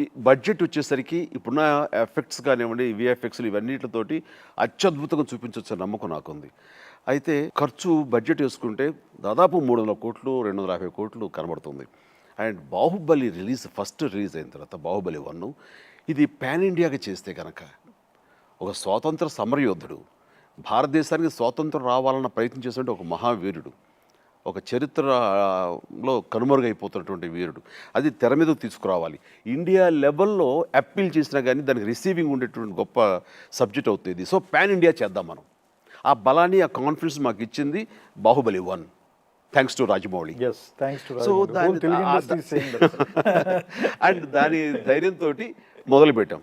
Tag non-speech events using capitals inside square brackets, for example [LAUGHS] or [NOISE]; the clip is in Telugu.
ఈ బడ్జెట్ వచ్చేసరికి ఇప్పుడున్న ఎఫెక్ట్స్ కానివ్వండి విఎఫ్ఎక్స్లు ఇవన్నిటితోటి అత్యద్భుతంగా చూపించవచ్చు నమ్మకం నాకుంది. అయితే ఖర్చు బడ్జెట్ వేసుకుంటే దాదాపు మూడు వందల కోట్లు రెండు వందల యాభై కోట్లు కనబడుతుంది. And Baahubali release first release అయిన తర్వాత బాహుబలి వన్ ఇది పాన్ ఇండియాగా చేస్తే కనుక ఒక స్వాతంత్ర సమరయోధుడు భారతదేశానికి స్వాతంత్రం రావాలన్న ప్రయత్నం చేసినట్టు ఒక మహావీరుడు ఒక చరిత్రలో కనుమరుగైపోతున్నటువంటి వీరుడు. అది తెర మీదకు తీసుకురావాలి. ఇండియా లెవెల్లో అప్పీల్ చేసినా కానీ దానికి రిసీవింగ్ ఉండేటువంటి గొప్ప సబ్జెక్ట్ అవుతుంది సో పాన్ ఇండియా చేద్దాం మనం. ఆ బలాన్ని ఆ కాన్ఫిడెన్స్ మాకు ఇచ్చింది Baahubali one. Thanks to Rajamouli. So దాని [LAUGHS] అండ్ దాని ధైర్యంతో మొదలు పెట్టాం